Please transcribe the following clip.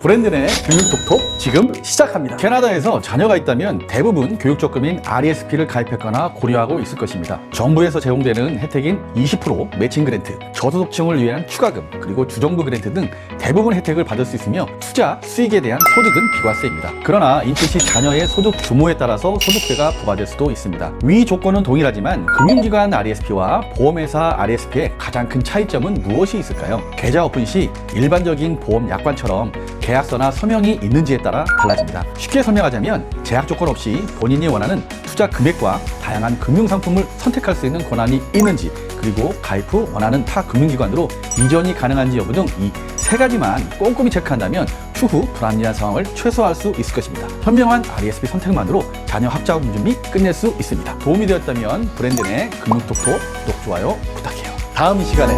브랜드 내 교육톡톡 지금 시작합니다. 캐나다에서 자녀가 있다면 대부분 교육적금인 RESP를 가입했거나 고려하고 있을 것입니다. 정부에서 제공되는 혜택인 20% 매칭 그랜트, 저소득층을 위한 추가금, 그리고 주정부 그랜트 등 대부분 혜택을 받을 수 있으며 투자 수익에 대한 소득은 비과세입니다. 그러나 인출 시 자녀의 소득 규모에 따라서 소득세가 부과될 수도 있습니다. 위 조건은 동일하지만 금융기관 RESP와 보험회사 RESP의 가장 큰 차이점은 무엇이 있을까요? 계좌 오픈 시 일반적인 보험 약관처럼 계약서나 서명이 있는지에 따라 달라집니다. 쉽게 설명하자면 제약 조건 없이 본인이 원하는 투자 금액과 다양한 금융 상품을 선택할 수 있는 권한이 있는지 그리고 가입 후 원하는 타 금융기관으로 이전이 가능한지 여부 등 이 세 가지만 꼼꼼히 체크한다면 추후 불합리한 상황을 최소화할 수 있을 것입니다. 현명한 RESP 선택만으로 자녀 학자금 준비 끝낼 수 있습니다. 도움이 되었다면 브랜드 내 금융톡톡 구독, 좋아요 부탁해요. 다음 시간에